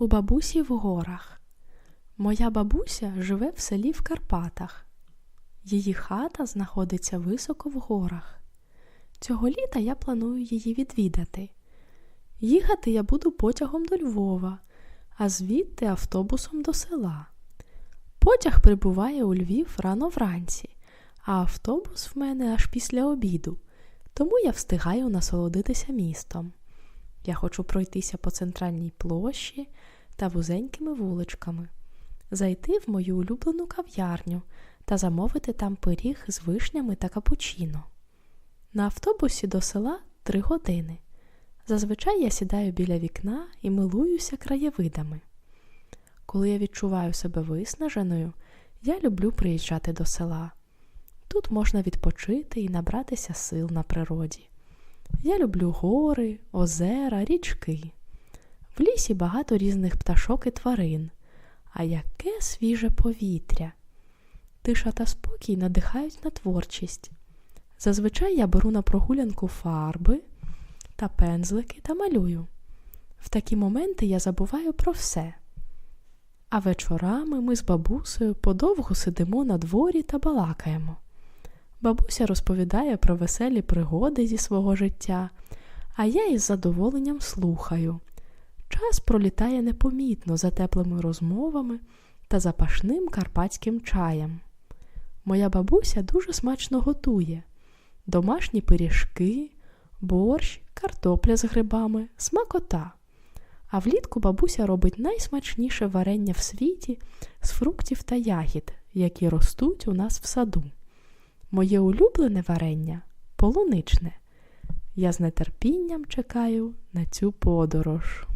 У бабусі в горах. Моя бабуся живе в селі в Карпатах. Її хата знаходиться високо в горах. Цього літа я планую її відвідати. Їхати я буду потягом до Львова, а звідти автобусом до села. Потяг прибуває у Львів рано вранці, а автобус в мене аж після обіду, тому я встигаю насолодитися містом. Я хочу пройтися по центральній площі та вузенькими вуличками, зайти в мою улюблену кав'ярню та замовити там пиріг з вишнями та капучино. На автобусі до села три години. Зазвичай я сідаю біля вікна і милуюся краєвидами. Коли я відчуваю себе виснаженою, я люблю приїжджати до села. Тут можна відпочити і набратися сил на природі. Я люблю гори, озера, річки. В лісі багато різних пташок і тварин. А яке свіже повітря! Тиша та спокій надихають на творчість. Зазвичай я беру на прогулянку фарби та пензлики та малюю. В такі моменти я забуваю про все. А вечорами ми з бабусею подовго сидимо на дворі та балакаємо. Бабуся розповідає про веселі пригоди зі свого життя, а я із задоволенням слухаю. Час пролітає непомітно за теплими розмовами та запашним карпатським чаєм. Моя бабуся дуже смачно готує домашні пиріжки, борщ, картопля з грибами, смакота. А влітку бабуся робить найсмачніше варення в світі з фруктів та ягід, які ростуть у нас в саду. Моє улюблене варення полуничне. Я з нетерпінням чекаю на цю подорож.